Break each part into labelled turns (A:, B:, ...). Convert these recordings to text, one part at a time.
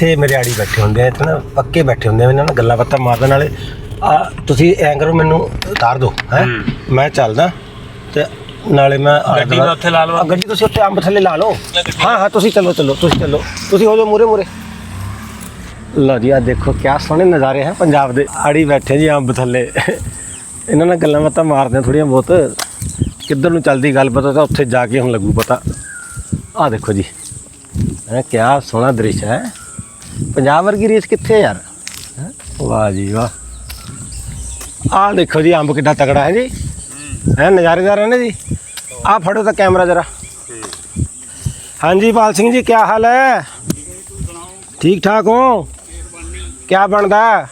A: ਇੱਥੇ ਮੇਰੇ ਆੜੀ ਬੈਠੇ ਹੁੰਦੇ ਆ ਇੱਥੇ ਨਾ ਪੱਕੇ ਬੈਠੇ ਹੁੰਦੇ ਆ ਇਹਨਾਂ ਨਾਲ ਗੱਲਾਂ ਬਾਤਾਂ ਮਾਰਨ ਵਾਲੇ। ਆ ਤੁਸੀਂ ਐਂ ਕਰੋ ਮੈਨੂੰ ਉਤਾਰ ਦਿਓ ਹੈ? ਮੈਂ ਚੱਲਦਾ ਤੇ ਨਾਲੇ ਮੈਂ
B: ਗੱਡੀ ਮੈਂ ਉੱਥੇ ਲਾ ਲਵਾਂ।
A: ਗੱਡੀ ਤੁਸੀਂ ਉੱਥੇ ਅੰਬ ਥੱਲੇ ਲਾ ਲਓ। ਹਾਂ ਹਾਂ ਤੁਸੀਂ ਚੱਲੋ ਚੱਲੋ ਤੁਸੀਂ ਚੱਲੋ। ਤੁਸੀਂ ਹੋ ਜਾਓ ਮੂਰੇ ਮੂਰੇ ਲਓ ਜੀ ਆ ਦੇਖੋ ਕਿਆ ਸੋਹਣੇ ਨਜ਼ਾਰੇ ਹੈ ਪੰਜਾਬ ਦੇ। ਆੜੀ ਬੈਠੇ ਜੀ ਅੰਬ ਥੱਲੇ। ਇਹਨਾਂ ਨਾਲ ਗੱਲਾਂ ਬਾਤਾਂ ਮਾਰਦੇ ਆ ਥੋੜੀਆਂ ਬਹੁਤ। ਕਿੱਧਰ ਨੂੰ ਚੱਲਦੀ ਗੱਲ ਪਤਾ ਤਾਂ ਉੱਥੇ ਜਾ ਕੇ ਹੁਣ ਲੱਗੂ ਪਤਾ। ਆ ਦੇਖੋ ਜੀ। ਹੈ ਕਿਆ ਸੋਹਣਾ ਦ੍ਰਿਸ਼ ਹੈ। ਪੰਜਾਬ ਵਰਗੀ ਰੀਸ ਕਿੱਥੇ ਯਾਰ? ਹੈਂ? ਵਾਹ ਜੀ ਵਾਹ। ਆਹ ਦੇਖੋ ਜੀ, ਅੰਬ ਕਿੱਡਾ ਤਕੜਾ ਹੈ ਜੀ। ਹੈ ਨਜ਼ਾਰੇਦਾਰ ਹੈ ਨਾ ਜੀ। ਆਹ ਫੜੋ ਤਾਂ ਕੈਮਰਾ ਜਰਾ। ਹਾਂਜੀ, ਪਾਲ ਸਿੰਘ ਜੀ ਕੀ ਹਾਲ ਹੈ? ਠੀਕ ਠਾਕ ਹੋ? ਕੀ ਬਣਦਾ?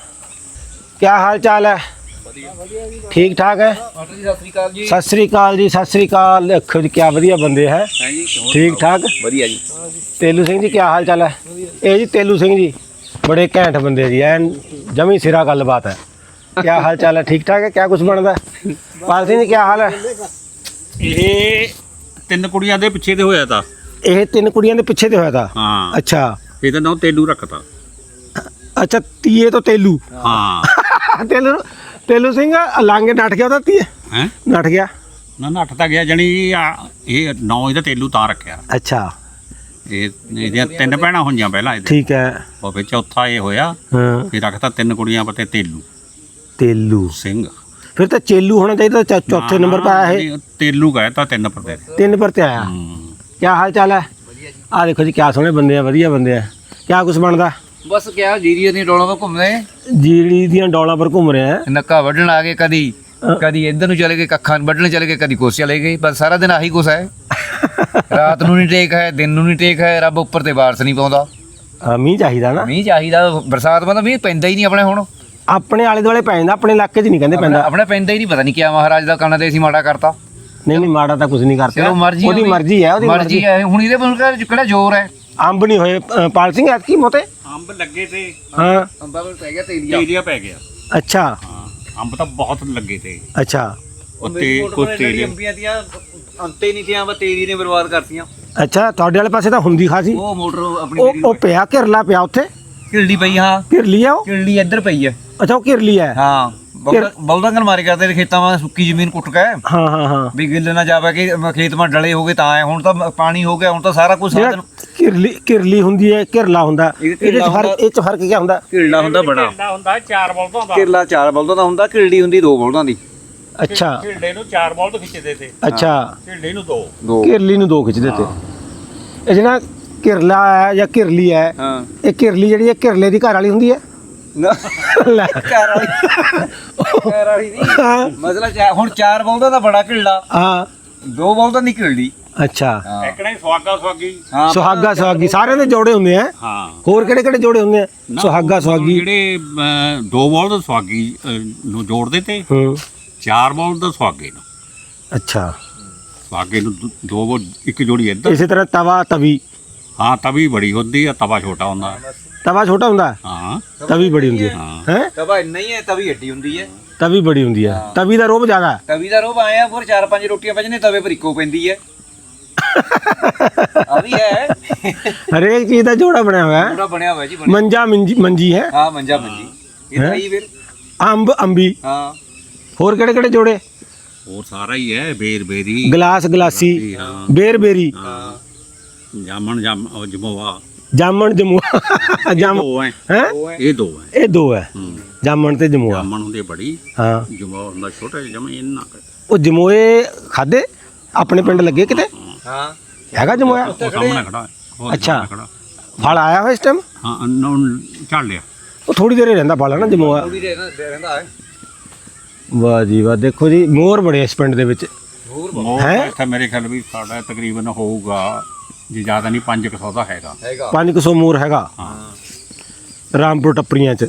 A: ਕੀ ਹਾਲ ਚਾਲ ਹੈ? ਠੀਕ ਠਾਕ ਹੈ? ਸਤਿ ਸ੍ਰੀ ਅਕਾਲ ਜੀ। ਸਤਿ ਸ੍ਰੀ ਅਕਾਲ ਜੀ ਕੀ ਵਧੀਆ ਬੰਦੇ ਹੈ। ਠੀਕ ਠਾਕ?
B: ਵਧੀਆ ਜੀ।
A: ਤੇਲੂ ਸਿੰਘ ਜੀ ਕੀ ਹਾਲ ਚਾਲ ਹੈ? ਇਹ ਜੀ ਤੇਲੂ ਸਿੰਘ ਜੀ ਬੜੇ ਘੈਂਟ ਬੰਦੇ ਜੀ ਐਨ ਜਮੀ ਸਿਰਾ ਗੱਲਬਾਤ ਹੈ। ਕੀ ਹਾਲ ਚਾਲ ਹੈ? ਠੀਕ ਠਾਕ ਹੈ? ਕੀ ਕੁਝ ਬਣਦਾ ਹੈ? ਪਾਲ ਸਿੰਘ ਜੀ ਕੀ ਹਾਲ ਹੈ?
B: ਇਹ ਤਿੰਨ ਕੁੜੀਆਂ ਦੇ ਪਿੱਛੇ ਤੇ ਹੋਇਆ ਤਾਂ।
A: ਇਹ ਤਿੰਨ ਕੁੜੀਆਂ ਦੇ ਪਿੱਛੇ ਤੇ ਹੋਇਆ ਤਾਂ?
B: ਹਾਂ।
A: ਅੱਛਾ।
B: ਇਹਦਾ ਨਾਮ ਤੇਲੂ ਰੱਖਤਾ।
A: ਅੱਛਾ ਤੀਏ ਤੋਂ ਤੇਲੂ।
B: ਹਾਂ।
A: ਤੇਲੂ ਤੇਲੂ ਸਿੰਘ ਲਾਂਗੇ ਨੱਠ ਗਿਆ ਉਹਦਾ ਤੀਏ
B: ਹੈ?
A: ਨੱਠ ਗਿਆ।
B: ਨਾ ਨੱਠ ਤਾਂ ਗਿਆ ਜਣੀ ਇਹ ਨੌ ਇਹਦਾ ਤੇਲੂ ਤਾਂ ਰੱਖਿਆ।
A: ਅੱਛਾ।
B: ਇਹ ਇਹਦੀਆਂ ਤਿੰਨ ਭੈਣਾਂ ਹੋਈਆਂ ਪਹਿਲਾਂ ਇਹਦੇ।
A: ਠੀਕ ਹੈ।
B: ਉਹ ਫਿਰ ਚੌਥਾ ਇਹ ਹੋਇਆ
A: ਹਾਂ।
B: ਫਿਰ ਰੱਖਤਾ ਤਿੰਨ ਕੁੜੀਆਂ ਪਤੇ ਤੇਲੂ।
A: ਤੇਲੂ।
B: ਸਿੰਘ।
A: ਫਿਰ ਤਾਂ ਚੇਲੂ ਹੋਣਾ ਚਾਹੀਦਾ ਚੌ- ਚੌਥੇ ਨੰਬਰ ਪਰ ਆਇਆ ਇਹ
B: ਤੇਲੂ ਗਏ ਤਾਂ ਤਿੰਨ ਪਰ ਦੇ
A: ਤਿੰਨ ਪਰ ਤੇ ਆਇਆ।
B: ਹੂੰ।
A: ਕੀ ਹਾਲ ਚਾਲ ਹੈ? ਆ ਦੇਖੋ ਜੀ ਕਿਆ ਸੋਹਣੇ ਬੰਦੇ ਆ ਵਧੀਆ ਬੰਦੇ ਆ। ਕਿਆ ਕੁਝ ਬਣਦਾ?
C: ਬਸ ਕਿਆ ਜੀਰੀਆਂ ਦੀਆਂ ਡੋਲਾਂ 'ਤੇ ਘੁੰਮਦੇ
A: ਜੀੜੀ ਦੀਆਂ ਡੋਲਾਂ ਪਰ ਘੁੰਮ ਰਹੇ। ਆ
C: ਨੱਕਾ ਵੱਢਣ ਆ ਗਏ ਕਦੀ ਕਦੀ ਇੱਧਰ ਨੂੰ ਚਲੇ ਗਏ ਕੱਖਾਂ ਨੂੰ ਵੱਢਣ ਚਲੇ ਗਏ ਕਦੀ ਕੋਸ ਚਲੇ ਗਏ ਬਸ ਸਾਰਾ ਦਿਨ ਆਹੀ ਕੁਛ ਹੈ। ਰਾਤ ਨੂੰ ਨਹੀਂ ਟੇਕ ਹੈ ਦਿਨ ਨੂੰ ਨਹੀਂ ਟੇਕ ਹੈ ਰੱਬ ਉੱਪਰ ਤੇ ਬਾਰਸ ਨਹੀਂ ਪਾਉਂਦਾ।
A: ਮੀਂਹ ਚਾਹੀਦਾ ਨਾ।
C: ਮੀਂਹ ਚਾਹੀਦਾ ਬਰਸਾਤ ਮਤਲਬ ਮੀਂਹ ਪੈਂਦਾ ਹੀ ਨਹੀਂ ਆਪਣੇ ਹੁਣ।
A: ਆਪਣੇ ਆਲੇ ਦੁਆਲੇ ਪੈ ਜਾਂਦਾ ਆਪਣੇ ਇਲਾਕੇ 'ਚ ਨਹੀਂ ਕਹਿੰਦੇ ਪੈਂਦਾ।
C: ਆਪਣੇ ਪੈਂਦਾ ਹੀ ਨਹੀਂ ਪਤਾ ਨਹੀਂ ਕਿਆ ਮਹਾਰਾਜ ਦਾ ਕੰਨ ਤੇ ਅਸੀਂ ਮਾੜਾ ਕਰਤਾ।
A: ਨਹੀਂ ਨਹੀਂ ਮਾੜਾ ਤਾਂ ਕੁਝ ਨਹੀਂ ਕਰਦਾ
C: ਚਲੋ ਮਰਜ਼ੀ
A: ਉਹਦੀ ਮਰਜ਼ੀ ਹੈ ਉਹਦੀ
C: ਮਰਜ਼ੀ ਹੈ। ਹੁਣ ਇਹਦੇ ਪਰ ਕਿਹੜਾ ਜ਼ੋਰ ਹੈ।
A: ਅੰਬ ਨਹੀਂ ਹੋਏ ਅ, ਪਾਲ ਸਿੰਘ ਐਤਕੀ ਮੋਤੇ?
B: ਅੰਬ ਲੱਗੇ ਤੇ
A: ਹਾਂ।
C: ਅੰਬਾਂ ਪਰ ਪੈ ਗਿਆ ਤੇਲੀਆ।
B: ਤੇਲੀਆ ਪੈ ਗਿਆ।
A: ਅੱਛਾ।
B: ਹਾਂ ਅੰਬ ਤਾਂ ਬਹੁਤ ਲੱਗੇ ਤੇ।
A: ਅੱਛਾ।
B: ਉੱਤੇ ਕੁਝ ਤੇਲੀਆ
C: ਅੰਬੀਆਂ ਦੀਆਂ ਅੰਤੇ ਨਹੀਂ ਤੀਆਂ ਬਸ ਤੇਲੀ ਨੇ ਬਰਬਾਦ ਕਰਤੀਆਂ।
A: ਅੱਛਾ ਤੁਹਾਡੇ ਵਾਲੇ ਪਾਸੇ ਤਾਂ ਹੁੰਦੀ ਖਾਸੀ।
C: ਉਹ ਮੋਟਰ ਆਪਣੀ
A: ਉਹ ਉਹ ਪਿਆ ਘਿਰਲਾ ਪਿਆ ਉੱਥੇ?
C: ਕਿਰਲੀ ਪਈ ਹਾਂ
A: ਘਿਰ ਲਿਆ ਉਹ?
C: ਕਿਰਲੀ ਇੱਧਰ ਪਈ ਹੈ
A: ਅੱਛਾ ਉਹ ਘਿਰ ਲਿਆ ਹੈ।
C: ਹਾਂ। ਬਲਦਾਂ ਨਾਲ ਮਾਰੇ ਕਰਦੇ ਨੇ ਖੇਤਾਂ ਵਾਂ ਸੁੱਕੀ ਜ਼ਮੀਨ ਕੁੱਟ ਕੇ।
A: ਹਾਂ ਹਾਂ ਹਾਂ।
C: ਵੀ ਗਿੱਲ ਨਾ ਜਾਵੇ ਕਿ ਖੇਤ ਮਾ ਡਲੇ ਹੋ ਗਏ ਤਾਂ ਆਏ ਹੁਣ ਤਾਂ ਪਾਣੀ ਹੋ ਗਿਆ ਹੁਣ ਤਾਂ ਸਾਰਾ ਕੁਝ ਸਾਧਨ
A: ਘਿਰਲੀ ਘਿਰਲੀ ਹੁੰਦੀ ਹੈ ਘਿਰਲਾ ਹੁੰਦਾ।
C: ਇਹ
A: ਇਹਦੇ ਚ ਫ਼ਰਕ ਇਹ ਚ ਫ਼ਰਕ ਕੀ ਹੁੰਦਾ?
C: ਕਿਰਲਾ ਹੁੰਦਾ ਬੜਾ।
B: ਹੁੰਦਾ 4 ਬਲਦਾਂ ਦਾ।
C: ਕਿਰਲਾ ਚਾਰ ਬਲਦਾਂ ਦਾ ਹੁੰਦਾ ਕਿਰਲੀ ਹੁੰਦੀ ਦੋ ਬਲਦਾਂ ਦੀ।
A: ਅੱਛਾ।
B: ਢਿੱਡੇ ਨੂੰ 4 ਬਲਦ ਖਿੱਚਦੇ ਤੇ।
A: ਅੱਛਾ।
B: ਢਿੱਡੇ ਨੂੰ 2
C: ਦੋ।
A: ਘਿਰਲੀ ਨੂੰ ਦੋ ਖਿੱਚ ਦਿੱਤੇ ਇਹ ਜਿਹੜਾ ਘਿਰਲਾ ਹੈ ਜਾਂ ਘਿਰਲੀ ਹੈ
C: ਹਾਂ।
A: ਇਹ ਘਿਰਲੀ ਜਿਹੜੀ ਹੈ ਘਿਰਲੇ ਦੀ ਘਰ ਵਾਲੀ ਹੁੰਦੀ ਹੈ? ਲੈ।
C: ਚਾਰ ਵਾਲੀ। ਚਾਰ ਵਾਲੀ ਨਹੀਂ।
A: ਹਾਂ।
C: ਮਸਲਾ ਚਾ- ਹੁਣ ਚਾਰ ਬਲਦਾਂ ਦਾ ਬੜਾ
A: ਹਾਂ।
C: ਦੋ ਬਲਦਾਂ
A: ਅੱਛਾ।
C: ਹਾਂ।
A: ਸੁਹਾਗਾ ਸੁਹਾਗੀ। ਸਾਰਿਆਂ ਦੇ ਜੋੜੇ ਹੁੰਦੇ ਆ।
B: ਹਾਂ।
A: ਹੋਰ ਕਿਹੜੇ ਕਿਹੜੇ ਜੋੜੇ ਹੁੰਦੇ ਆ?
B: ਨਾ,
A: ਸੁਹਾਗਾ
B: ਉਹ
A: ਸੁਹਾਗੀ।
B: ਜਿਹੜੇ ਦੋ ਨੂੰ ਜੋੜਦੇ ਤੇ
A: ਹੂੰ।
B: ਚਾਰ ਬਲਦ ਸਵਾਗੇ ਨੂੰ।
A: ਅੱਛਾ।
B: ਸਵਾਗੇ ਨੂੰ ਦੋ- ਬਲਦ- ਇੱਕ ਜੋੜੀ ਇੱਧਰ।
A: ਇਸੇ ਤਰ੍ਹਾਂ ਤਵਾ ਤਵੀ।
B: ਹਾਂ ਤਵੀ ਬੜੀ ਹੁੰਦੀ ਆ ਤਵਾ ਛੋਟਾ ਹੁੰਦਾ।
A: ਤਵਾ ਛੋਟਾ ਹੁੰਦਾ?
B: ਹਾਂ।
A: ਤਵੀ ਬੜੀ ਹੁੰਦੀ ਹੈ।
B: ਹਾਂ।
C: ਤਵਾ ਇੰਨਾ ਹੀ ਹੈ ਤਵੀ ਏਡੀ ਹੁੰਦੀ ਹੈ।
A: ਤਵੀ ਬੜੀ ਹੁੰਦੀ ਹੈ। ਤਵੀ ਦਾ ਰੋਬ ਜ਼ਿਆਦਾ ਹੈ।
C: ਤਵੀ ਦਾ ਰੋਬ ਆਇਆ ਫਿਰ ਚਾਰ ਪੰਜ ਰੋਟੀਆਂ ਵੱਜਨੇ ਤਵੇ ਪਰ ਇੱਕੋ ਪੈਂਦੀ ਹੈ। ਆ ਵੀ ਹੈ।
A: ਹਰੇਕ ਚੀਜ਼ ਦਾ ਜੋੜਾ ਬਣਿਆ ਹੋਇਆ ਹੈ।
C: ਪੂਰਾ ਬਣਿਆ ਹੋਇਆ ਜੀ ਬਣਿਆ
A: ਮੰਜਾ ਮੰਜੀ ਮੰਜੀ ਹੈ।
C: ਹਾਂ ਮੰਜਾ ਮੰਜੀ। ਇਹ ਤਾਂ ਹੀ ਫਿਰ।
A: ਅੰਬ ਅੰਬੀ।
C: ਹਾਂ।
A: ਹੋਰ ਕਿਹੜੇ ਕਿਹੜੇ ਜੋੜੇ?
B: ਹੋਰ ਸਾਰਾ ਹੀ ਹੈ ਬੇਰ ਬੇਰੀ।
A: ਗਲਾਸ। ਗਲਾਸੀ
B: ਹਾਂ।
A: ਬੇਰ ਬੇਰੀ।
B: ਹਾਂ। ਜਾਮਣ ਜਾਮ ਉਹ ਜਮੋਆ।
A: ਜਾਮਣ ਜਮੂਆ ਜਾਮ
B: ਦੋ ਹੈ
A: ਹੈ?
B: ਇਹ ਦੋ ਹੈ
A: ਇਹ ਦੋ ਹੈ। ਜਾਮਣ ਤੇ ਜਮੂਆ।
B: ਜਾਮਣ ਹੁੰਦੀ ਬੜੀ।
A: ਹਾਂ।
B: ਜਮੋਆ ਹੁੰਦਾ ਛੋਟਾ ਜਿਹਾ ਜਮਾ ਇੰਨਾ।
A: ਉਹ ਜਮੋਏ ਖਾਦੇ? ਆਪਣੇ ਪਿੰਡ ਲੱਗੇ ਕਿਤੇ?
C: ਹਾਂ।
A: ਹੈਗਾ ਜਮੋਇਆ
B: ਉਹ ਸਾਹਮਣੇ ਖੜਾ ਹੈ।
A: ਅੱਛਾ। ਫਲ ਆਇਆ ਹੋਇਆ ਇਸ ਟਾਈਮ
B: ਹਾਂ ਅਨਨੋਨ ਚੱਲ ਲਿਆ।
A: ਉਹ ਥੋੜੀ ਦੇਰ ਰਹਿੰਦਾ ਫਲ ਹੈ ਨਾ ਜਮੋਆ
C: ਵੀ ਰਹਿੰਦਾ ਹੈ।
A: ਵਾਹ ਜੀ ਵਾਹ ਦੇਖੋ ਜੀ ਮੋਰ ਬੜੇ ਇਸ ਪਿੰਡ ਦੇ ਵਿੱਚ।
B: ਉਹ
A: ਹੈਂ?
B: ਇੱਥੇ ਮੇਰੇ ਖਿਆਲ ਵੀ ਸਾਡਾ ਤਕਰੀਬਨ ਹੋਊਗਾ। ਜੇ ਜ਼ਿਆਦਾ ਨਹੀਂ 500 ਦਾ ਹੈਗਾ।
C: ਹੈਗਾ।
A: 500 ਮੋਰ ਹੈਗਾ।
B: ਹਾਂ।
A: ਰਾਮਪੁਰ ਟੱਪਰੀਆਂ ਚ।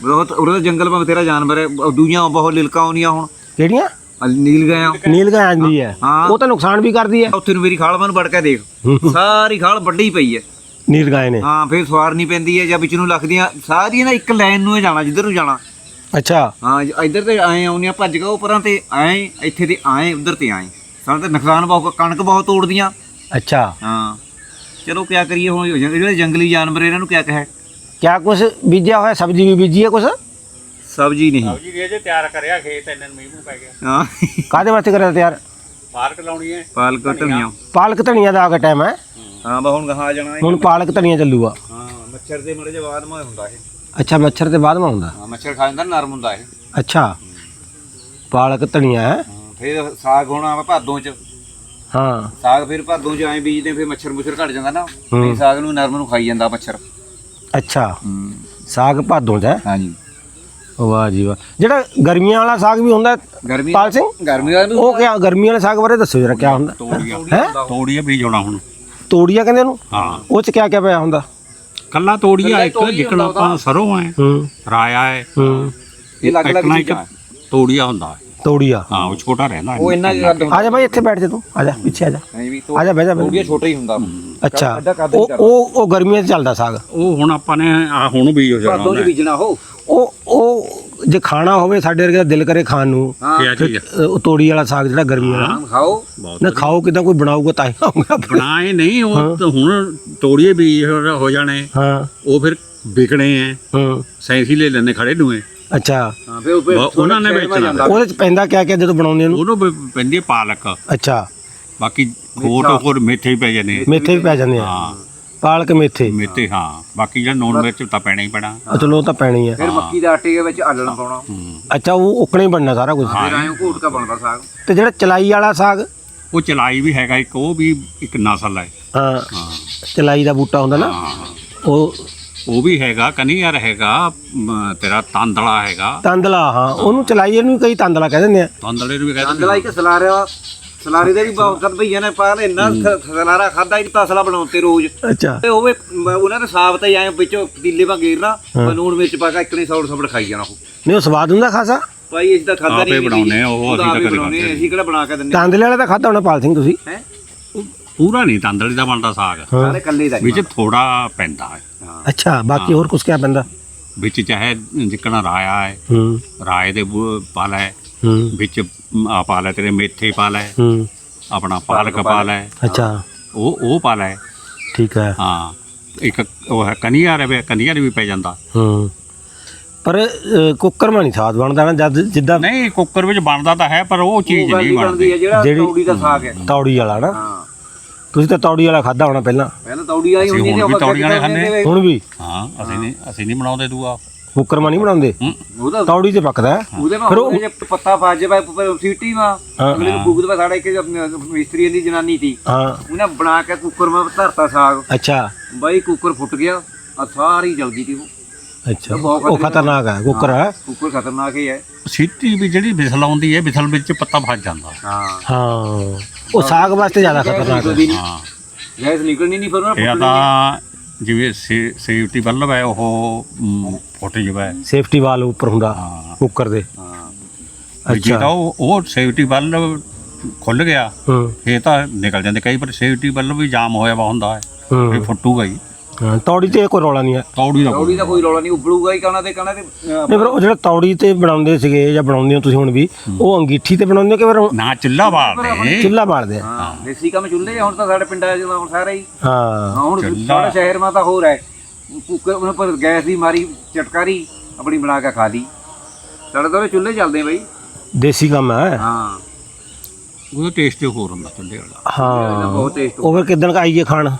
C: ਬਹੁਤ ਉਰੇ ਦਾ ਜੰਗਲ ਪਾ ਬਥੇਰਾ ਜਾਨਵਰ ਹੈ ਦੂਜੀਆਂ ਬਹੁਤ ਲਿਲਕਾਂ ਆਉਂਦੀਆਂ ਹੁਣ।
A: ਕਿਹੜੀਆਂ?
C: ਨੀਲ ਗਏ ਆ
A: ਨੀਲ ਗਾਂ ਆਂਦੀ ਹੈ। ਉਹ ਤਾਂ ਨੁਕਸਾਨ ਵੀ ਕਰਦੀ ਹੈ।
C: ਉੱਥੇ ਨੂੰ ਮੇਰੀ ਖਾਲ ਮਨ ਵੜ ਕੇ ਦੇਖ। ਸਾਰੀ ਖਾਲ ਵੱਡੀ ਪਈ ਹੈ।
A: ਨੀਲ ਗਾਂ ਨੇ।
C: ਹਾਂ ਫਿਰ ਸਵਾਰ ਨਹੀਂ ਪੈਂਦੀ ਹੈ ਜਾਂ ਵਿੱਚ ਨੂੰ ਲੱਗਦੀਆਂ ਸਾਰੀਆਂ ਨਾ ਇੱਕ ਲਾਈਨ ਨੂੰ ਹੀ ਜਾਣਾ ਜਿੱਧਰ ਨੂੰ ਜਾਣਾ।
A: ਅੱਛਾ।
C: ਹਾਂ ਇੱਧਰ ਤੇ ਆਏ ਆਉਣੀਆਂ ਭੱਜ ਕੇ ਉਪਰਾਂ ਤੇ ਆਏ ਇੱਥੇ ਤੇ ਆਏ ਉਧਰ ਤੇ ਆਏ ਸਾਨੂੰ ਤੇ ਨੁਕਸਾਨ ਬਹੁਤ ਕਣਕ ਬਹੁਤ ਤੋੜਦੀਆਂ।
A: ਅੱਛਾ।
C: ਹਾਂ। ਚਲੋ ਕਿਆ ਕਰੀਏ ਹੁਣ ਹੋ ਜਾਂਦੇ ਜਿਹੜੇ ਜੰਗਲੀ ਜਾਨਵਰ ਇਹਨਾਂ ਨੂੰ ਕਿਆ ਕਹੇ?
A: ਕਿਆ ਕੁਛ ਬੀਜਿਆ ਹੋਇਆ? ਸਬਜ਼ੀ ਵੀ ਬੀਜੀ ਹੈ ਕੁਛ?
C: ਸਬਜ਼ੀ ਨਹੀਂ।
B: ਸਬਜ਼ੀ ਦੇ ਜੇ ਤਿਆਰ ਕਰਿਆ ਖੇਤ ਇਹਨਾਂ ਨੂੰ ਮੀਂਹ ਮੂੰਹ ਪੈ ਗਿਆ।
C: ਹਾਂ।
A: ਕਾਦੇ ਵਾਸਤੇ ਕਰਿਆ ਤਿਆਰ?
B: ਪਾਰਕ ਲਾਉਣੀ ਹੈ।
C: ਪਾਲਕ ਧਨੀਆ।
A: ਪਾਲਕ ਧਨੀਆ ਦਾ ਆ ਗਿਆ ਟਾਈਮ ਹੈ।
C: ਹਾਂ ਬਾ ਹੁਣ ਗਾਹ ਜਾਣਾ
A: ਹੁਣ ਪਾਲਕ ਧਨੀਆ ਚੱਲੂਗਾ।
C: ਹਾਂ ਮੱਛਰ ਦੇ ਮੜੇ ਬਾਅਦ ਮਾ ਹੁੰਦਾ ਇਹ।
A: ਅੱਛਾ ਮੱਛਰ ਤੇ ਬਾਅਦ ਮਾ ਹੁੰਦਾ?
C: ਹਾਂ ਮੱਛਰ ਖਾ ਜਾਂਦਾ ਨਰਮ ਹੁੰਦਾ ਇਹ।
A: ਅੱਛਾ। ਪਾਲਕ ਧਨੀਆ ਹੈ।
C: ਹਾਂ, ਫਿਰ ਸਾਗ ਹੋਣਾ ਵਾ ਭਾਦੋਂ ਚ।
A: ਹਾਂ।
C: ਸਾਗ ਫਿਰ ਭਾਦੋਂ ਚ ਐਂ ਬੀਜਦੇ ਫਿਰ ਮੱਛਰ ਮੁੱਛਰ ਘਟ ਜਾਂਦਾ ਨਾ। ਨਹੀਂ ਸਾਗ ਨੂੰ ਨਰਮ ਨੂੰ ਖਾਈ ਜਾਂਦਾ ਮੱਛਰ।
A: ਅੱਛਾ।
C: ਹੂੰ।
A: ਸਾਗ ਭਾਦੋਂ ਹੈ?
C: ਹਾਂਜੀ।
A: ਵਾਹ ਜੀ ਵਾਹ। ਜਿਹੜਾ ਗਰਮੀਆਂ ਵਾਲਾ ਸਾਗ ਵੀ ਹੁੰਦਾ ਹੈ,
C: ਗਰਮੀ
A: ਪਾਲ ਸਿੰਘ?
C: ਗਰਮੀ ਦਾ ਵੀ
A: ਉਹ ਕਿਆ ਗਰਮੀਆਂ ਵਾਲੇ ਸਾਗ ਬਾਰੇ ਦੱਸੋ ਜਰਾ ਕਿਆ ਹੁੰਦਾ?
B: ਤੋੜੀਆ।
A: ਹੈ?
B: ਤੋੜੀਆ ਬੀਜ ਹੋਣਾ। ਹੁਣ
A: ਤੋੜੀਆ ਕਹਿੰਦੇ ਉਹਨੂੰ
B: ਹਾਂ।
A: ਉਹ ਚ ਕਿਆ ਕਿਆ ਪਿਆ ਹੁੰਦਾ?
B: ਕੱਲਾ ਤੋੜੀਆ ਇੱਕ ਜਿੱਕਣ ਆਪਾਂ ਸਰੋਂ ਹੈ
A: ਹੂੰ।
B: ਰਾਇਆ ਹੈ।
A: ਹੂੰ।
C: ਇਹ ਅਲੱਗ ਅਲੱਗ
B: ਇੱਕ
C: ਚੀਜ਼ਾਂ
B: ਤੋੜੀਆ ਹੁੰਦਾ ਹੈ।
A: ਤੋੜੀਆ।
B: ਹਾਂ ਉਹ ਛੋਟਾ ਰਹਿੰਦਾ
C: ਉਹ ਇੰਨਾ ਜਿਹਾ
A: ਆ ਜਾ ਭਾਈ ਇੱਥੇ ਬੈਠ ਜਾ ਤੂੰ। ਆ ਜਾ ਪਿੱਛੇ ਆ ਜਾ।
C: ਨਹੀਂ ਵੀ
A: ਆ ਜਾ ਬਹਿ ਜਾ ਬਹਿ ਜਾ।
C: ਛੋਟਾ ਹੀ ਹੁੰਦਾ।
A: ਅੱਛਾ। ਉਹ ਉਹ ਉਹ ਗਰਮੀਆਂ 'ਚ ਚੱਲਦਾ ਸਾਗ।
B: ਉਹ ਹੁਣ ਆਪਾਂ ਨੇ ਆ ਹੁਣ ਬੀਜ ਹੋ ਜਾਣਾ
C: ਭਾਦੋਂ ਚ
B: ਉਹਨੇ।
C: ਬੀਜਣਾ ਉਹ।
A: ਉਹ ਉਹ ਜੇ ਖਾਣਾ ਹੋਵੇ ਸਾਡੇ ਵਰਗੇ ਦਾ ਦਿਲ ਕਰੇ ਖਾਣ ਨੂੰ।
C: ਹਾਂ।
B: ਕਿਆ ਚੀਜ਼ ਆ?
A: ਅ, ਉਹ ਤੋੜੀ ਵਾਲਾ ਸਾਗ ਜਿਹੜਾ ਗਰਮੀਆਂ ਵਾਲਾ।
C: ਖਾਓ।
B: ਬਹੁਤ
A: ਨਾ ਖਾਓ ਕਿਦਾਂ ਕੋਈ ਬਣਾਊਗਾ ਤਾਂ ਹੀ ਖਾਊਗਾ
B: ਬਣਾਏ ਨਹੀਂ ਉਹ ਤਾਂ ਹੁਣ ਤੋੜੀਏ ਬੀਜ ਹੋ ਹੋ ਜਾਣੇ।
A: ਹਾਂ।
B: ਉਹ ਫਿਰ ਵਿਕਣੇ ਐ।
A: ਹਾਂ।
B: ਸੈਂਸੀ ਲੈ ਲੈਣੇ ਖੜੇ ਨੂੰ ਐ
A: ਅੱਛਾ।
C: ਹਾਂ ਫਿਰ ਉਹ ਫਿਰ
B: ਉਹਨਾਂ ਨੇ
C: ਥੋੜ੍ਹੇ
B: ਵੇਚਣਾ।
C: ਜਾਂਦਾ।
A: ਉਹਦੇ ਚ ਪੈਂਦਾ ਕਿਆ ਕਿਆ ਜਦੋਂ ਬਣਾਉਂਦੇ ਉਹਨੂੰ?
B: ਉਹਨੂੰ ਪੈਂਦੀ ਹੈ ਪਾਲਕ।
A: ਅੱਛਾ।
B: ਬਾਕੀ ਹੋਰ ਤੋਂ ਹੋਰ ਮੇਥੇ ਹੀ ਪੈ ਜਾਂਦੇ
A: ਮੇਥੇ ਵੀ ਪੈ ਜਾਂਦੇ ਆ?
B: ਹਾਂ।
A: ਪਾਲਕ ਮੇਥੇ?
B: ਮੇਥੇ ਹਾਂ। ਬਾਕੀ ਜਿਹੜਾ ਨੂਨ ਮਿਰਚ ਤਾਂ ਪੈਣਾ ਹੀ ਪੈਣਾ।
A: ਆ ਚਲੋ ਉਹ ਤਾਂ ਪੈਣੀ ਆ।
C: ਫਿਰ ਮੱਕੀ ਦੇ ਆਟੇ ਦੇ ਵਿੱਚ ਆਲਣ ਪਾਉਣਾ।
B: ਹੂੰ।
A: ਅੱਛਾ ਉਹ ਉਕਣੇ ਹੀ ਬਣਨਾ ਸਾਰਾ ਕੁਝ
C: ਫਿਰ ਐਂ ਘੋਟ ਕੇ ਬਣਦਾ ਸਾਗ।
A: ਤੇ ਜਿਹੜਾ ਚਲਾਈ ਵਾਲਾ ਸਾਗ?
B: ਉਹ ਚਲਾਈ ਵੀ ਹੈਗਾ ਇੱਕ ਉਹ ਵੀ ਇੱਕ ਨਸਲ ਹੈ।
A: ਹਾਂ।
B: ਹਾਂ।
A: ਚਲਾਈ ਦਾ ਬੂਟਾ ਹੁੰਦਾ ਨਾ।
B: ਹਾਂ।
A: ਉਹ
B: ਉਹ ਵੀ ਹੈਗਾ ਕਨੀਅਰ ਹੈਗਾ ਤੇਰਾ ਤਾਂਦਲਾ ਹੈਗਾ।
A: ਤੰਦਲਾ ਹਾਂ ਉਹਨੂੰ ਚਲਾਈ ਇਹਨੂੰ ਕਈ ਤੰਦਲਾ ਕਹਿ ਦਿੰਦੇ ਆ।
B: ਤਾਂਦਲੇ ਨੂੰ ਵੀ ਕਹਿੰਦੇ
C: ਅੰਦਲਾ ਇੱਕ ਸਲਾਰਿਆ ਸਲਾਰੇ ਦੇ ਵੀ ਬਹੁਤ ਕਰ ਭਈਆ ਨੇ ਪਾ ਇੰਨਾ ਸਲਾਰਾ ਖਾਦਾ ਇੱਕ ਤਸਲਾ ਬਣਾਉਂਦੇ ਰੋਜ਼।
A: ਅੱਛਾ।
C: ਤੇ ਹੋਵੇ ਮ- ਉਹਨਾਂ ਦੇ ਸਾਬਤ ਹੀ ਆਏ ਵਿੱਚੋਂ ਪਤੀਲੇ ਵਾ ਗੇਰਨਾ। ਲੂਣ ਮਿਰਚ ਪਾ ਕੇ ਇੱਕ ਨਹੀਂ ਸੌੜ ਸੌੜ ਖਾਈ ਜਾਣਾ ਉਹ।
A: ਨਹੀਂ ਉਹ ਸਵਾਦ ਹੁੰਦਾ ਖਾਸਾ?
C: ਭਾਈ ਅਸੀਂ ਤਾਂ ਖਾਦਾ
B: ਆਪੇ
C: ਨਹੀਂ
B: ਬਣਾਉਂਦੇ ਆ, ਉਹ ਅਸੀਂ ਤਾਂ ਕਦੇ
C: ਬਣਾਉਂਦੇ
B: ਖਾਧੇ
C: ਅਸੀਂ ਕਿਹੜਾ ਬਣਾ ਕੇ ਦਿੰਦੇ
A: ਤੰਦਲੇ ਵਾਲਾ ਤਾਂ ਖਾਦਾ ਹੋਣਾ ਪਾਲ ਸਿੰਘ ਤੁਸੀਂ?
C: ਹੈ?
B: ਉਹ ਪੂਰਾ ਨਹੀਂ ਤਾਂਦਲੇ ਦਾ ਬਣਦਾ ਸਾਗ।
C: ਸਾਰੇ ਕੱਲੇ ਦਾ ਹੀ
B: ਵਿੱਚ ਥੋੜਾ ਪੈਂਦਾ
C: ਹਾਂ।
A: ਅੱਛਾ ਬਾਕੀ ਹੋਰ ਕੁਝ ਕਿਆ ਪੈਂਦਾ?
B: ਵਿੱਚ ਚਾਹੇ ਜਿੱਕਣਾ ਰਾਇਆ ਹੈ
A: ਹੂੰ।
B: ਰਾਏ ਦੇ ਬੂ- ਪਾ ਲੈ
A: ਹੂੰ।
B: ਵਿੱਚ ਆ ਪਾ ਲੈ ਤੇਰੇ ਮੇਥੇ ਪਾ ਲੈ
A: ਹੂੰ।
B: ਆਪਣਾ ਪਾਲਕ ਪਾ ਲੈ।
A: ਅੱਛਾ।
B: ਉਹ ਉਹ ਪਾ ਲੈ।
A: ਠੀਕ ਹੈ।
B: ਹਾਂ ਇੱਕ ਉਹ ਹੈ ਕਨੀਆ ਰਵੇ ਕਨੀਆ ਵੀ ਪੈ ਜਾਂਦਾ।
A: ਹੂੰ। ਪਰ ਅ, ਕੁੱਕਰ ਮਾ ਨਹੀਂ ਸਵਾਦ ਬਣਦਾ ਨਾ ਜਦ ਜਿੱਦਾਂ
B: ਨਹੀਂ ਕੁੱਕਰ ਵਿੱਚ ਬਣਦਾ ਤਾਂ ਹੈ ਪਰ ਉਹ ਚੀਜ਼ ਨਹੀਂ
C: ਬਣਦੀ। ਹੈ ਜਿਹੜਾ
A: ਜਿਹੜੀ-
C: ਤੌੜੀ ਦਾ ਸਾਗ ਹੈ।
A: ਤੌੜੀ ਵਾਲਾ ਨਾ।
C: ਹਾਂ।
A: ਤੁਸੀਂ ਤਾਂ ਤੌੜੀ ਵਾਲਾ ਖਾਦਾ ਹੋਣਾ ਪਹਿਲਾਂ।
C: ਪਹਿਲਾਂ ਤੌੜੀ ਆਈ
B: ਅਸੀਂ
C: ਹੁੰਦੀ
B: ਵੀ
C: ਉਹ
B: ਤੌੜੀ ਵਾਲੇ ਖਾਂਦੇ।
A: ਹੁਣ ਵੀ?
B: ਹਾਂ ਅਸੀਂ ਨਹੀਂ ਅਸੀਂ ਨਹੀਂ ਬਣਾਉਂਦੇ ਦੂਆ
A: ਕੁੱਕਰ ਮਾ ਨਹੀਂ ਬਣਾਉਂਦੇ।
C: ਉਹਦਾ
A: ਤੌੜੀ ਤੇ ਪੱਕਦਾ ਹੈ।
C: ਉਹਦੇ ਮਾ
A: ਫਿਰ ਉਹ-
C: ਜੇ ਪੱਤਾ ਫਾਜ ਜੇ ਪਰ ਸੀਟੀ ਮਾ। ਅਗਲੇ ਨੂੰ ਫੂਕ ਦੇ ਸਾਡੇ ਇੱਕ ਮਿਸਤਰੀ ਦੀ ਜਨਾਨੀ ਸੀ।
A: ਹਾਂ।
C: ਉਹਨੇ ਬਣਾ ਕੇ ਕੁੱਕਰ ਮਾ ਧਰਤਾ ਸਾਗ।
A: ਅੱਛਾ।
C: ਬਾਈ ਕੁੱਕਰ ਫੁੱਟ ਗਿਆ। ਆ ਸਾਰੀ ਜਲ ਗਈ ਤੀ ਉਹ।
A: ਅੱਛਾ।
C: ਬਹੁਤ
A: ਉਹ ਖਤਰਨਾਕ ਹੈ। ਕੁੱਕਰ ਹੈ
C: ਕੁੱਕਰ ਖਤਰਨਾਕ ਹੀ ਹੈ।
B: ਸੀਟੀ ਵੀ ਜਿਹੜੀ ਵਿਸਲ ਆਉਂਦੀ ਹੈ ਵਿਸਲ ਵਿੱਚ ਪੱਤਾ ਫਸ ਜਾਂਦਾ।
C: ਹਾਂ।
A: ਹਾਂ ਉਹ ਸਾਗ ਵਾਸਤੇ ਜ਼ਿਆਦਾ ਖਤਰਨਾਕ ਹੈ।
B: ਹਾਂ।
C: ਗੈਸ ਨਿਕਲਣੀ ਨਹੀਂ ਉਹਨਾਂ
B: ਇਹ ਤਾਂ ਜਿਵੇਂ ਸੇਫਟੀ ਬੱਲਬ ਹੈ ਉਹ ਮ, ਫੁੱਟ ਜਵੇ
A: ਸੇਫਟੀ ਵਾਲ ਉੱਪਰ ਹੁੰਦਾ ਕੁੱਕਰ ਦੇ।
C: ਹਾਂ।
B: ਤਾਂ ਉਹ ਉਹ ਸੇਫਟੀ ਬੱਲਬ ਖੁੱਲ ਗਿਆ
A: ਹੂੰ।
B: ਇਹ ਤਾਂ ਨਿਕਲ ਜਾਂਦੇ। ਕਈ ਵਾਰ ਸੇਫਟੀ ਬੱਲਬ ਵੀ ਜਾਮ ਹੋਇਆ ਵਾ ਹੁੰਦਾ ਹੈ
A: ਹੂੰ।
B: ਇਹ ਫੁੱਟੂਗਾ ਹੀ।
A: ਹਾਂ, ਤੌੜੀ ਤੇ ਕੋਈ ਰੌਲਾ ਨਹੀਂ ਹੈ।
B: ਤੌੜੀ ਦਾ
C: ਤੌੜੀ ਦਾ ਕੋਈ ਰੌਲਾ ਨਹੀਂ ਉਬਲੂਗਾ ਹੀ ਕਹਣਾ ਤੇ ਕਹਣਾ ਤੇ ਅਹ,
A: ਨਹੀਂ ਫਿਰ ਉਹ ਜਿਹੜਾ ਤੌੜੀ ਤੇ ਬਣਾਉਂਦੇ ਸੀਗੇ ਜਾਂ ਬਣਾਉਂਦੇ ਹੋ ਤੁਸੀਂ ਹੁਣ ਵੀ ਉਹ ਅੰਗੀਠੀ ਤੇ ਬਣਾਉਂਦੇ ਹੋ ਕਿ ਫਿਰ
B: ਨਾ ਚੁੱਲਾ ਬਾਲਦੇ
A: ਚੁੱਲ੍ਹਾ ਬਾਲਦੇ ਆ।
C: ਹਾਂ ਦੇਸੀ ਕੰਮ ਚੁੱਲ੍ਹੇ ਆ, ਹੁਣ ਤਾਂ ਸਾਡੇ ਪਿੰਡਾਂ 'ਚ ਤਾਂ ਹੁਣ ਸਾਰਾ ਹੀ।
A: ਹਾਂ।
C: ਹਾਂ, ਹੁਣ
B: ਚੁੱਲ੍ਹਾ।
C: ਸਾਡੇ ਸ਼ਹਿਰ ਮਾ ਤਾਂ ਹੋਰ ਹੈ। ਕੁੱਕਰ ਉਹਨਾਂ ਪਰ ਗੈਸ ਦੀ ਮਾਰੀ ਚਟਕਾਰੀ ਆਪਣੀ ਬਣਾ ਕੇ ਖਾ ਲਈ। ਸਾਡੇ ਤਾਂ ਉਰੇ ਚੁੱਲ੍ਹੇ ਚੱਲਦੇ ਬਈ।
A: ਦੇਸੀ ਕੰਮ ਹੈ।
C: ਹਾਂ।
B: ਉਹਦਾ ਟੇਸਟ ਹੋਰ ਹੁੰਦਾ ਚੁੱਲੇ ਵਾਲਾ।
A: ਹਾਂ।
C: ਬਹੁਤ ਟੇਸਟ
A: ਉਹ ਫਿਰ ਕਿਦਣ ਕ ਆਈਏ ਖਾਣ?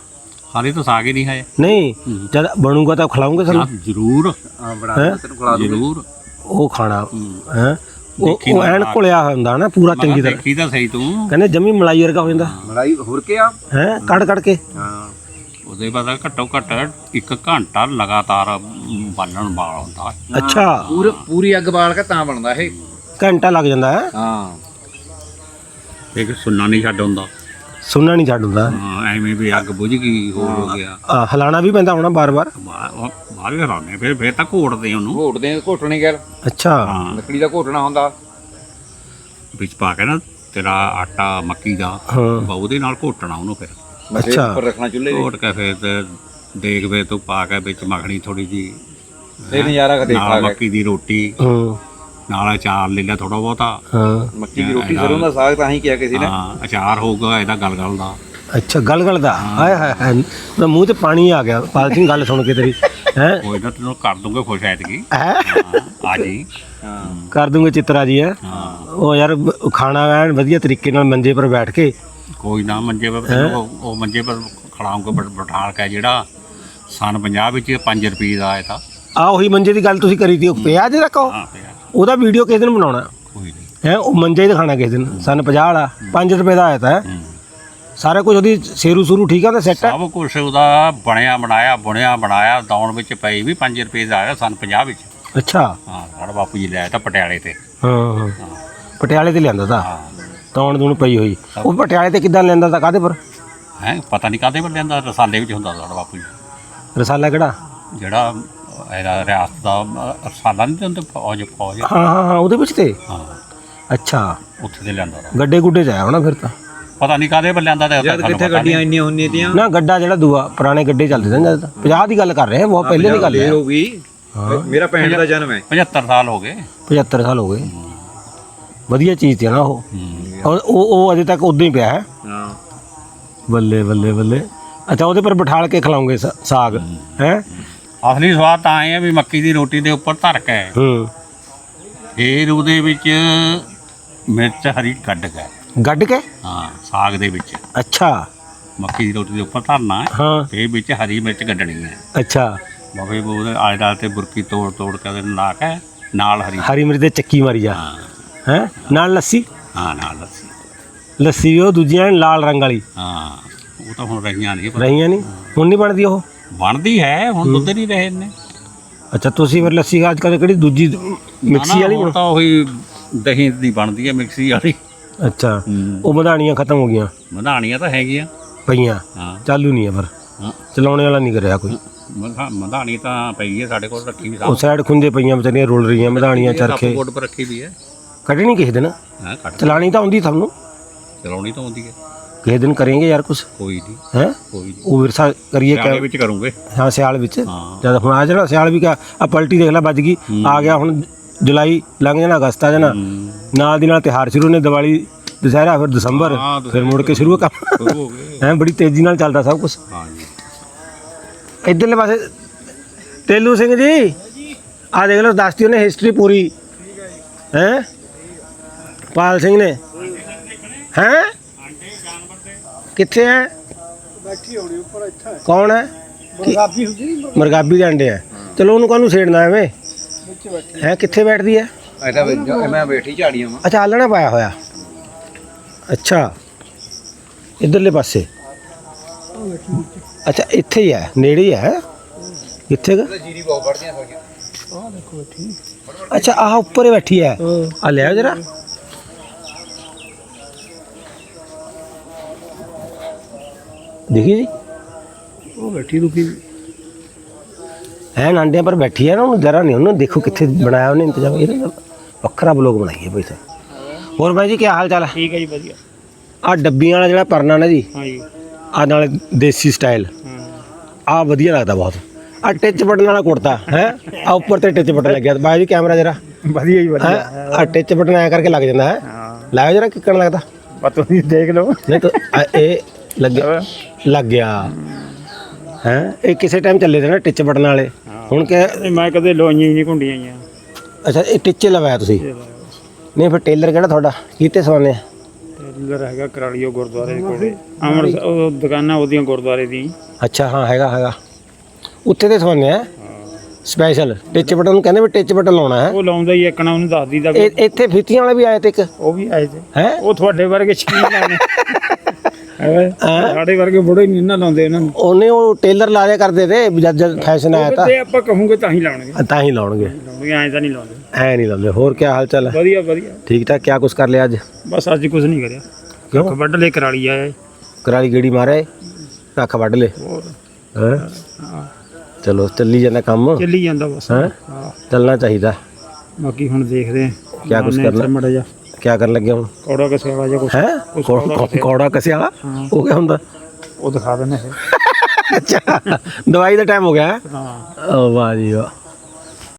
B: ਹਾਲੇ ਤਾਂ ਸਾਗ ਹੀ ਨਹੀਂ ਹੈ
A: ਨਹੀਂ ਜਦ ਬਣੂਗਾ ਤਾਂ ਖਿਲਾਉਂਗੇ ਸਾਨੂੰ।
B: ਜ਼ਰੂਰ।
C: ਹਾਂ ਬਣਾ ਕੇ ਤੈਨੂੰ ਖਿਲਾ ਦੂੰਗਾ।
B: ਜ਼ਰੂਰ।
A: ਉਹ ਖਾਣਾ
B: ਹੂੰ।
A: ਉਹ ਐਨ
B: ਬਣਾ ਕੇ।
A: ਘੁਲਿਆ ਹੋਇਆ ਹੁੰਦਾ ਨਾ ਪੂਰਾ ਚੰਗੀ ਤਰ੍ਹਾਂ।
B: ਦੇਖੀ ਤਾਂ ਸਹੀ ਤੂੰ।
A: ਕਹਿੰਦੇ ਜਮੀ ਮਲਾਈ ਵਰਗਾ ਹੋ ਜਾਂਦਾ।
C: ਮਲਾਈ ਹੋਰ ਕੇ ਆ
A: ਹੈ? ਕੜ ਕੜ ਕੇ।
C: ਹਾਂ।
B: ਉਹਦੇ ਬਾਅਦ ਘੱਟੋ ਘੱਟ ਇੱਕ ਘੰਟਾ ਲਗਾਤਾਰ ਬਾਲਣ ਬਾਲ ਹੁੰਦਾ।
A: ਅੱਛਾ।
C: ਪੂਰੀ ਪੂਰੀ ਅੱਗ ਬਾਲ ਕੇ ਤਾਂ ਬਣਦਾ ਇਹ।
A: ਘੰਟਾ ਲੱਗ ਜਾਂਦਾ ਹੈ?
C: ਹਾਂ।
B: ਇੱਕ ਸੁੰਨਾ ਨਹੀਂ ਛੱਡ ਹੁੰਦਾ।
A: ਸੁਣਨਾ ਨਹੀਂ ਛੱਡ ਹੁੰਦਾ।
B: ਹਾਂ, ਐਵੇਂ ਵੀ ਅੱਗ ਬੁਝ ਗਈ ਹੋਰ ਹੋ ਗਿਆ।
A: ਆ, ਹਿਲਾਣਾ ਵੀ ਪੈਂਦਾ ਹੋਣਾ ਬਾਰ-ਬਾਰ?
B: ਬਾਹਰ ਬਾਹਰ ਵੀ ਹਰਾਉਂਦੇ ਫਿਰ ਫਿਰ ਤਾਂ ਘੋੜਦੇ ਉਹਨੂੰ।
C: ਘੋਟਦੇ ਆ ਘੋਟਣੇ ਗੱਲ।
A: ਅੱਛਾ।
B: ਹਾਂ।
C: ਲੱਕੜੀ ਦਾ ਘੋਟਣਾ ਹੁੰਦਾ।
B: ਵਿੱਚ ਪਾ ਕੇ ਨਾ ਤੇਰਾ ਆਟਾ ਮੱਕੀ ਦਾ
A: ਹਾਂ।
B: ਬਾ ਉਹਦੇ ਨਾਲ ਘੋਟਣਾ ਉਹਨੂੰ ਫਿਰ।
C: ਮਸੇ
A: ਅੱਛਾ।
C: ਉੱਪਰ ਰੱਖਣਾ ਚੁੱਲ੍ਹੇ ਦੇ
B: ਘੋਟ ਕੇ ਫਿਰ ਤੇ ਦੇਖ ਵੇ ਤੂੰ ਪਾ ਕੇ ਵਿੱਚ ਮੱਖਣੀ ਥੋੜੀ ਜੀ
C: ਇਹ ਨਜ਼ਾਰਾ ਕਦੇ
B: ਨਾਲ ਮੱਕੀ ਦੀ ਰੋਟੀ।
A: ਹੂੰ।
B: ਨਾਲ ਅਚਾਰ ਲੈ ਲਿਆ ਥੋੜਾ ਬਹੁਤਾ।
A: ਹਾਂ।
C: ਮੱਕੀ ਦੀ ਰੋਟੀ ਸਰੋਂ ਦਾ ਸਾਗ ਤਾਂ ਹੀ ਕਿਹਾ ਕਿਸੇ ਨੇ।
B: ਹਾਂ ਅਚਾਰ ਹੋਊਗਾ ਇਹਦਾ ਗਲਗਲ ਦਾ।
A: ਅੱਛਾ ਗਲ ਗਲ ਦਾ ਹਾਏ ਹਾਏ ਹਾਏ ਮੈਂ ਮੂੰਹ ਤੇ ਪਾਣੀ ਆ ਗਿਆ। ਪਾਲ ਸਿੰਘ ਗੱਲ ਸੁਣ ਕੇ ਤੇਰੀ ਹੈ?
B: ਕੋਈ ਨਾ ਤੈਨੂੰ ਕਰ ਦੂੰਗੇ ਖੁਸ਼ ਐਤਕੀ।
A: ਹੈ?
B: ਆ ਜੀ।
A: ਕਰ ਦੂੰਗੇ ਚਿੱਤਰਾ ਜੀ ਹੈ?
B: ਹਾਂ।
A: ਉਹ ਯਾਰ ਖਾਣਾ ਐਨ ਵਧੀਆ ਤਰੀਕੇ ਨਾਲ ਮੰਜੇ ਪਰ ਬੈਠ ਕੇ।
B: ਕੋਈ ਨਾ ਮੰਜੇ ਪਰ ਉਹ- ਮੰਜੇ ਪਰ ਖੜਾਉਂਗੇ ਬਿਠਾਲ ਕੇ ਜਿਹੜਾ ਸਨ 50 ਵਿੱਚ 5 ਰੁਪਏ ਦਾ ਆਇਆ ਤਾਂ।
A: ਆ ਉਹੀ ਮੰਜੇ ਦੀ ਗੱਲ ਤੁਸੀਂ ਕਰੀ ਤੀ ਉਹ ਪਿਆ ਜੇ ਰੱਖੋ।
B: ਹਾਂ
A: ਉਹਦਾ ਵੀਡੀਓ ਕਿਸ ਦਿਨ ਬਣਾਉਣਾ।
B: ਕੋਈ ਨਹੀਂ।
A: ਹੈ ਉਹ ਮੰਜਾ ਹੀ ਦਿਖਾਣਾ ਕਿਸ ਦਿਨ। ਸਨ 50 ਵਾਲਾ 5 ਰੁਪਏ ਦਾ ਆਇਆ ਤਾਂ। ਸਾਰਾ ਕੁਝ ਉਹਦੀ ਸੇਰੂ ਸੂਰੂ ਠੀਕ ਆ ਤਾਂ ਸੈੱਟ
B: ਸਭ ਕੁਝ ਉਹਦਾ ਬਣਿਆ ਬਣਾਇਆ ਬੁਣਿਆ ਬਣਾਇਆ ਦੌਣ ਵਿੱਚ ਪਈ ਵੀ 5 ਰੁਪਏ ਦਾ ਆਇਆ ਸਨ 50 ਵਿੱਚ।
A: ਅੱਛਾ।
B: ਹਾਂ ਸਾਡਾ ਬਾਪੂ ਜੀ ਲਿਆਇਆ ਤਾਂ ਪਟਿਆਲੇ ਤੇ।
A: ਹਾਂ ਹਾਂ। ਪਟਿਆਲੇ ਤੇ ਲਿਆਂਦਾ ਤਾਂ?
B: ਹਾਂ।
A: ਤੌਣ ਦੂਣ ਪਈ ਹੋਈ। ਉਹ ਪਟਿਆਲੇ ਤੇ ਕਿੱਦਾਂ ਲੈਂਦਾ ਤਾਂ ਕਾਹਦੇ ਪਰ?
B: ਹੈ ਪਤਾ ਨਹੀਂ ਕਾਦੇ ਪਰ ਲੈਂਦਾ ਰਸਾਲੇ ਵਿੱਚ ਹੁੰਦਾ ਸਾਡਾ ਬਾਪੂ ਜੀ।
A: ਰਸਾਲਾ ਕਿਹੜਾ?
B: ਜਿਹੜਾ ਇਹਦਾ ਰਿਆਸਤ ਦਾ ਅ, ਰਸਾਲਾ ਨਹੀਂ ਦਿੰਦੇ ਫੌਜ ਫੌਜ
A: ਹਾਂ ਹਾਂ ਹਾਂ ਉਹਦੇ ਵਿੱਚ ਤੇ?
B: ਹਾਂ।
A: ਅੱਛਾ।
B: ਉੱਥੇ ਤੇ ਲੈਂਦਾ ਤਾ।
A: ਗੱਡੇ ਗੁੱਡੇ ਚ ਆਇਆ ਹੋਣਾ ਫਿਰ ਤਾਂ?
B: ਪਤਾ ਨਹੀਂ ਕਾਦੇ ਲੈਂਦਾ ਤੇ
C: ਜਦ ਕਿੱਥੇ ਗੱਡੀਆਂ ਇੰਨੀਆਂ ਹੁੰਦੀਆਂ ਤੀਆਂ?
A: ਨਾ ਗੱਡਾ ਜਿਹੜਾ ਦੂਆ ਪੁਰਾਣੇ ਗੱਡੇ ਚੱਲਦੇ ਸਨ ਜਦ 50 ਦੀ ਗੱਲ ਕਰ ਰਹੇ ਹਾਂ ਬਹੁਤ ਪਹਿਲੇ ਦੀ ਗੱਲ ਹੈ।
C: ਹੋ ਗਈ। ਮੇਰਾ 65 ਦਾ ਜਨਮ ਹੈ।
B: 75 ਸਾਲ ਹੋ ਗਏ।
A: 75 ਸਾਲ ਹੋ ਗਏ। ਵਧੀਆ ਚੀਜ਼ ਤੇ ਨਾ ਉਹ।
B: ਹੂੰ।
A: ਔਰ ਉਹ ਉਹ ਅਜੇ ਤੱਕ ਉਦਾਂ ਹੀ ਪਿਆ ਹੈ।
C: ਹਾਂ।
A: ਬੱਲੇ ਬੱਲੇ ਬੱਲੇ। ਅੱਛਾ ਉਹਦੇ ਪਰ ਬਿਠਾਲ ਕੇ ਖਿਲਾਉਂਗੇ ਸ- ਸਾਗ ਹੈ?
B: ਅਸਲੀ ਸਵਾਦ ਤਾਂ ਆਏ ਆ ਵੀ ਮੱਕੀ ਦੀ ਰੋਟੀ ਦੇ ਉੱਪਰ ਧਰ ਕੇ
A: ਹੂੰ।
B: ਫੇਰ ਉਹਦੇ ਵਿੱਚ ਮਿਰਚ ਹਰੀ ਕੱਢ ਕੇ।
A: ਗੱਡ ਕੇ?
B: ਹਾਂ ਸਾਗ ਦੇ ਵਿੱਚ।
A: ਅੱਛਾ।
B: ਮੱਕੀ ਦੀ ਰੋਟੀ ਦੇ ਉੱਪਰ ਧਰਨਾ ਹੈ।
A: ਹਾਂ।
B: ਵਿੱਚ ਹਰੀ ਮਿਰਚ ਕੱਢਣੀ ਹੈ।
A: ਅੱਛਾ।
B: ਬਾਬੇ ਉਹਦੇ ਆਲੇ ਦਾਲ ਤੇ ਬੁਰਕੀ ਤੋੜ ਤੋੜ ਕੇ ਉਹਦੇ ਲਾ ਕੇ ਨਾਲ ਹਰੀ।
A: ਹਰੀ ਮਿਰਚ ਦੇ ਚੱਕੀ ਮਾਰੀ ਜਾ।
B: ਹਾਂ।
A: ਹੈ? ਨਾਲ ਲੱਸੀ?
B: ਹਾਂ ਨਾਲ ਲੱਸੀ।
A: ਲੱਸੀ ਵੀ ਉਹ ਦੂਜੀਆਂ ਲਾਲ ਰੰਗ ਵਾਲੀ।
B: ਹਾਂ ਉਹ ਤਾਂ ਹੁਣ ਰਹੀਆਂ ਨਹੀਂ।
A: ਰਹੀਆਂ ਨਹੀਂ। ਹੁਣ ਨਹੀਂ ਬਣਦੀ ਉਹ?
B: ਬਣਦੀ ਹੈ ਹੁਣ ਦੁੱਧ ਨਹੀਂ ਰਹੇ ਨੇ
A: ਅੱਛਾ ਤੁਸੀਂ ਫਿਰ ਲੱਸੀ ਅੱਜ ਕੱਲ੍ਹ ਕਿਹੜੀ ਦੂਜੀ ਮਿਕਸੀ ਵਾਲੀ
B: ਹੁਣ ਤਾਂ ਉਹੀ ਦਹੀਂ ਦੀ ਬਣਦੀ ਹੈ ਮਿਕਸੀ ਵਾਲੀ।
A: ਅੱਛਾ ਉਹ ਮਧਾਣੀਆਂ ਖਤਮ ਹੋ ਗਈਆਂ?
B: ਮਧਾਣੀਆਂ ਤਾਂ ਹੈਗੀਆਂ।
A: ਪਈਆਂ?
B: ਹਾਂ।
A: ਚਾਲੂ ਨਹੀਂ ਹੈ। ਪਰ ਚਲਾਉਣੇ ਵਾਲਾ ਨਹੀਂ ਕਰਿਆ ਕੋਈ?
B: ਮਧਾ- ਮਧਾਣੀ ਤਾਂ ਪਈ ਹੈ ਸਾਡੇ ਕੋਲ ਰੱਖੀ ਵੀ
A: ਉਹ ਸਾਈਡ ਖੁੰਝੇ ਪਈਆਂ ਵਿਚਾਰੀਆਂ ਰੁਲ ਰਹੀਆਂ ਮਧਾਣੀਆਂ ਚਰਖੇ।
B: ਕੋਟ ਪਰ ਰੱਖੀ ਵੀ ਹੈ।
A: ਕੱਢਣੀ ਕਿਸੇ ਦਿਨ?
B: ਹਾਂ ਕੱਢ।
A: ਚਲਾਣੀ ਤਾਂ ਆਉਂਦੀ ਤੁਹਾਨੂੰ?
B: ਚਲਾਉਣੀ ਤਾਂ ਆਉਂਦੀ ਹੈ।
A: ਕਿਸੇ ਦਿਨ ਕरेंगे ਯਾਰ ਕੁਛ?
B: ਕੋਈ ਨਹੀਂ।
A: ਹੈ?
B: ਕੋਈ ਨਹੀਂ।
A: ਉਹ ਵਿਰਸਾ ਕਰੀਏ
B: ਸਿਆਲੇ ਵਿੱਚ ਕਰੂੰਗੇ।
A: ਹਾਂ ਸਿਆਲ ਵਿੱਚ। ਜਦ ਹੁਣ ਆ ਜਾਣਾ ਸਿਆਲ ਵੀ ਕਾ ਆ ਪਲਟੀ ਦੇਖ ਲੈ ਵੱਜ ਗਈ। ਆ ਗਿਆ ਹੁਣ ਜੁਲਾਈ ਲੰਘ ਜਾਣਾ ਅਗਸਤ ਆ ਜਾਣਾ। ਨਾਲ ਦੀ ਨਾਲ ਤਿਹਾਰ ਸ਼ੁਰੂ ਨੇ ਦੀਵਾਲੀ ਦੁਸਹਿਰਾ ਫਿਰ ਦਸੰਬਰ ਫਿਰ ਮੁੜ ਕੇ ਸ਼ੁਰੂ ਕੰਮ।
B: ਹੈ
A: ਬੜੀ ਤੇਜ਼ੀ ਨਾਲ ਚੱਲਦਾ ਸਭ ਕੁਝ
B: ਹਾਂ ਜੀ।
A: ਇਧਰਲੇ ਪਾਸੇ ਤੇਲੂ ਸਿੰਘ ਜੀ। ਆ ਦੇਖ ਲਓ ਦੱਸਤੀ ਉਹਨੇ ਹਿਸਟਰੀ ਪੂਰੀ। ਹੈ? ਪਾਲ ਸਿੰਘ ਨੇ। ਹੈ? ਕਿੱਥੇ ਹੈ?
D: ਬੈਠੀ ਹੋਣੀ ਉੱਪਰ ਇੱਥੇ।
A: ਕੌਣ ਹੈ?
D: ਮਰਗਾਬੀ ਹੁੰਦੀ
A: ਮਰਗਾਬੀ? ਦੇ ਅੰਡੇ ਹੈ ਚਲੋ ਉਹਨੂੰ ਕਾਹਨੂੰ ਛੇੜਨਾ ਐਵੇਂ?
D: ਵਿੱਚ ਬੈਠੀ।
A: ਹੈ ਕਿੱਥੇ ਬੈਠਦੀ ਹੈ?
C: ਐਡਾ ਮੈਂ ਬੈਠੀ ਝਾੜੀਆਂ ਵਾਂ।
A: ਅੱਛਾ ਆਲਣਾ ਪਾਇਆ ਹੋਇਆ। ਅੱਛਾ। ਇਧਰਲੇ ਪਾਸੇ। ਅੱਛਾ ਇੱਥੇ ਹੀ ਹੈ ਨੇੜੇ ਹੀ ਹੈ। ਕਿੱਥੇ ਗਾ?
C: ਜੀਰੀ ਬਹੁਤ ਵੜਦੀਆਂ ਸਾਡੀਆਂ
D: ਆਹ ਦੇਖੋ ਬੈਠੀ
A: ਅੱਛਾ ਆਹ ਉੱਪਰ ਹੀ ਬੈਠੀ ਹੈ। ਆ ਲਿਆ ਜਰਾ। ਦੇਖੀ ਜੀ?
D: ਉਹ ਬੈਠੀ ਰੁਕੀ।
A: ਹੈ ਨਾਂਡਿਆਂ ਪਰ ਬੈਠੀ ਹੈ ਨਾ ਉਹਨੂੰ ਜਰਾ ਨਹੀਂ ਉਹਨੂੰ ਦੇਖੋ ਕਿੱਥੇ ਬਣਾਇਆ ਉਹਨੇ ਇੰਤਜ਼ਾਮ। ਇਹਨੇ ਨਾ ਵੱਖਰਾ ਬਲੌਗ ਬਣਾਈਏ ਭਾਈ ਸਾਹਿਬ ਹੋਰ ਭਾਈ ਜੀ ਕੀ ਹਾਲ ਚਾਲ ਹੈ?
D: ਠੀਕ ਹੈ ਜੀ ਵਧੀਆ।
A: ਆ ਡੱਬੀਆਂ ਵਾਲਾ ਜਿਹੜਾ ਪਰਨਾ ਨਾ ਜੀ
D: ਹਾਂ ਜੀ।
A: ਆ ਨਾਲ ਦੇਸੀ ਸਟਾਈਲ
D: ਹਾਂ।
A: ਆ ਵਧੀਆ ਲੱਗਦਾ ਬਹੁਤ। ਆ ਟਿੱਚ ਬਟਨ ਵਾਲਾ ਕੁੜਤਾ ਹੈ? ਆ ਉੱਪਰ ਤੇ ਟਿੱਚ ਬਟਨ ਲੱਗਿਆ। ਬਾਈ ਜੀ ਕੈਮਰਾ ਜਰਾ।
D: ਵਧੀਆ ਜੀ
A: ਹੈ? ਆ ਟਿੱਚ ਬਟਨ ਐ ਕਰਕੇ ਲੱਗ ਜਾਂਦਾ ਹੈ?
D: ਹਾਂ।
A: ਲਾਓ ਜਰਾ ਕਿੱਕਣ ਲੱਗਦਾ।
D: ਬਸ ਤੁਸੀਂ ਦੇਖ ਲਓ।
A: ਨਹੀਂ ਤਾਂ ਇਹ ਲੱਗਿਆ ਲੱਗ ਗਿਆ। ਹੈ? ਇਹ ਕਿਸੇ ਟਾਈਮ ਚੱਲੇ ਸੀ ਨਾ ਟਿੱਚ ਬਟਨ ਵਾਲੇ। ਹੁਣ ਕਿ
D: ਇਹ ਮੈਂ ਕਦੇ ਲੋਈਆਂ ਹੀ ਨਹੀਂ ਘੁੰਡੀਆਂ ਆਈਆਂ
A: ਅੱਛਾ ਇਹ ਟਿੱਚੇ ਲਵਾਇਆ ਤੁਸੀਂ? ਨਹੀਂ ਫਿਰ ਟੇਲਰ ਕਿਹੜਾ ਤੁਹਾਡਾ? ਕੀਤੇ ਸਵਾਨੇ
D: ਟੇਲਰ ਹੈਗਾ ਕਰਾਲੀਓ ਗੁਰਦੁਆਰੇ ਦੇ ਕੋਲੇ। ਅਮਰ ਉਹ ਦੁਕਾਨਾਂ ਉਹਦੀਆਂ ਗੁਰਦੁਆਰੇ ਦੀ
A: ਅੱਛਾ ਹਾਂ ਹੈਗਾ ਹੈਗਾ। ਉੱਥੇ ਤੇ ਸਵਾਨੇ ਆ? ਸਪੈਸ਼ਲ ਟਿੱਚ ਬਟਨ ਨੂੰ ਕਹਿੰਦੇ ਵੀ ਟਿੱਚ ਬਟਨ ਲਾਉਣਾ ਹੈ।
D: ਉਹ ਲਾਉਂਦਾ ਹੀ ਇੱਕਣਾ ਉਹਨੂੰ ਦੱਸ ਦੀਦਾ ਵੀ
A: ਇਹ ਇੱਥੇ ਫੀਤੀਆਂ ਵਾਲੇ ਵੀ ਆਏ ਤੇ ਇੱਕ?
D: ਉਹ ਵੀ ਆਏ ਤੇ।
A: ਹੈ?
D: ਉਹ ਤੁਹਾਡੇ ਵਰਗੇ ਸ਼ਕੀਨ ਹੈ ਸਾਡੇ ਵਰਗੇ ਬੁੜੇ ਨਹੀਂ ਨਾ ਲਾਉਂਦੇ ਉਹਨਾਂ ਨੂੰ।
A: ਉਹਨੇ ਉਹ ਟੇਲਰ ਲਾ ਦਿਆ ਕਰਦੇ ਤੇ ਜਦ ਜਦ ਫੈਸ਼ਨ ਆਇਆ ਤਾਂ।
D: ਤੇ ਆਪਾਂ ਕਹੂੰਗੇ ਤਾਂ ਹੀ ਲਾਉਣਗੇ।
A: ਤਾਂ ਹੀ ਲਾਉਣਗੇ।
D: ਲਾਉਣਗੇ ਐਂ ਤਾਂ ਨਹੀਂ ਲਾਉਂਦੇ।
A: ਐ ਨਹੀਂ ਲਾਉਂਦੇ। ਹੋਰ ਕੀ ਹਾਲ ਚਾਲ ਹੈ?
D: ਵਧੀਆ ਵਧੀਆ।
A: ਠੀਕ ਠਾਕ ਕਿਆ ਕੁਛ ਕਰ ਲਿਆ ਅੱਜ?
D: ਬਸ ਅੱਜ ਕੁਝ ਨਹੀਂ ਕਰਿਆ।
A: ਕਿਉਂ?
D: ਵੱਢ ਲੈ ਕਰਾਲੀ ਆਇਆ
A: ਕਰਾਲੀ ਗੇੜੀ ਮਾਰੇ ਕੱਖ ਵੱਢ ਲੇ। ਹੈਂ? ਚਲੋ ਚੱਲੀ ਜਾਂਦਾ ਕੰਮ।
D: ਚੱਲੀ ਜਾਂਦਾ ਬਸ।
A: ਹੈ? ਚੱਲਣਾ ਚਾਹੀਦਾ।
D: ਬਾਕੀ ਹੁਣ ਦੇਖਦੇ ਆਂ
A: ਕਿਆ ਕੁਛ ਕਰਨਾ?
D: ਮੜਾ ਜਾ
A: ਕਿਆ ਕਰਨ ਲੱਗੇ ਹੁਣ?
D: ਕੌੜਾ ਕੇ ਸੇਵਾ ਜਾਂ ਕੁਛ।
A: ਹੈ?
D: ਕੌੜਾ
A: ਕਸੇ ਵਾਲਾ। ਉਹ ਕਿਆ ਹੁੰਦਾ?
D: ਉਹ ਦਿਖਾ ਦਿੰਦੇ
A: ਅੱਛਾ। ਦਵਾਈ ਦਾ ਟਾਈਮ ਹੋ ਗਿਆ ਹੈ? ਵਾਹ ਜੀ ਵਾਹ।